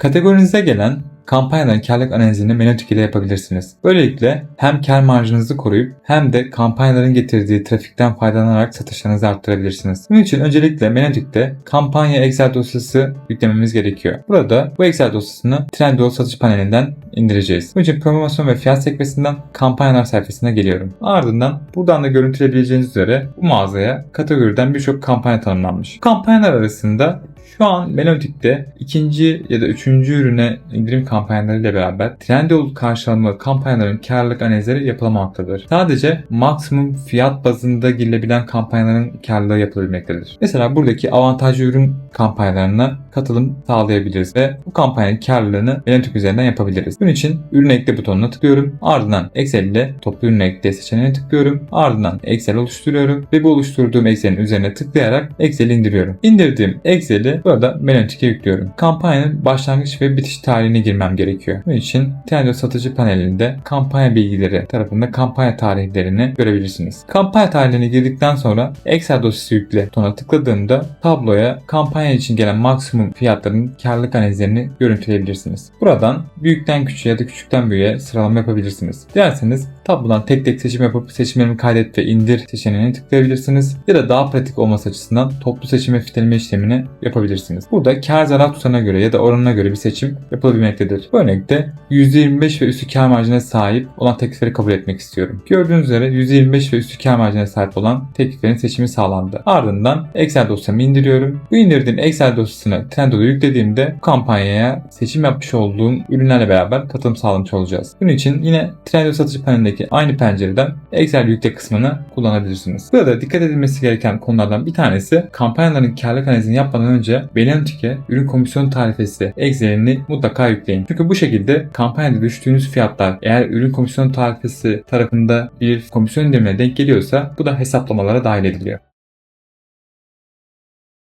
Kategorinize gelen kampanyaların karlılık analizini Menotik ile yapabilirsiniz. Böylelikle hem kar marjınızı koruyup hem de kampanyaların getirdiği trafikten faydalanarak satışlarınızı arttırabilirsiniz. Bunun için öncelikle Menotik'te kampanya Excel dosyası yüklememiz gerekiyor. Burada bu Excel dosyasını Trendyol satış panelinden indireceğiz. Bunun için promosyon ve fiyat sekmesinden kampanyalar sayfasına geliyorum. Ardından buradan da görüntüleyebileceğiniz üzere bu mağazaya kategoriden birçok kampanya tanımlanmış. Kampanyalar arasında şu an Melodic'te ikinci ya da üçüncü ürüne indirim kampanyalarıyla beraber Trendyol karşılamalı kampanyaların karlılık analizleri yapılamamaktadır. Sadece maksimum fiyat bazında girilebilen kampanyaların karlılığı yapılabilmektedir. Mesela buradaki avantajlı ürün kampanyalarına katılım sağlayabiliriz ve bu kampanyanın karlılığını Melodic üzerinden yapabiliriz. Bunun için ürün ekle butonuna tıklıyorum. Ardından Excel ile toplu ürün ekle seçeneğine tıklıyorum. Ardından Excel oluşturuyorum ve bu oluşturduğum Excel'in üzerine tıklayarak Excel'i indiriyorum. İndirdiğim Excel'i burada Melodic'e yüklüyorum. Kampanyanın başlangıç ve bitiş tarihine girmem gerekiyor. Bunun için Trendyol satıcı panelinde kampanya bilgileri tarafında kampanya tarihlerini görebilirsiniz. Kampanya tarihlerini girdikten sonra Excel dosyası yükle butonuna tıkladığımda tabloya kampanya için gelen maksimum fiyatların karlılık analizlerini görüntüleyebilirsiniz. Buradan büyükten küçüğe ya da küçükten büyüğe sıralama yapabilirsiniz. Dilerseniz tablodan tek tek seçim yapıp seçimlerimi kaydet ve indir seçeneğine tıklayabilirsiniz. Ya da daha pratik olması açısından toplu seçim ve filtreleme işlemini yapabilirsiniz. Burada kar zarar tutarına göre ya da oranına göre bir seçim yapılabilmektedir. Bu örnekte %25 ve üstü kar marjine sahip olan teklifleri kabul etmek istiyorum. Gördüğünüz üzere %25 ve üstü kar marjine sahip olan tekliflerin seçimi sağlandı. Ardından Excel dosyamı indiriyorum. Bu indirdiğim Excel dosyasını Trendyol'a yüklediğimde bu kampanyaya seçim yapmış olduğum ürünlerle beraber katılım sağlamış olacağız. Bunun için yine Trendyol satıcı panelindeki aynı pencereden Excel yükle kısmını kullanabilirsiniz. Burada dikkat edilmesi gereken konulardan bir tanesi kampanyaların karlılık analizini yapmadan önce Belentik'e ürün komisyon tarifesi Excel'ini mutlaka yükleyin. Çünkü bu şekilde kampanyada düştüğünüz fiyatlar eğer ürün komisyon tarifesi tarafında bir komisyon indirimine denk geliyorsa bu da hesaplamalara dahil ediliyor.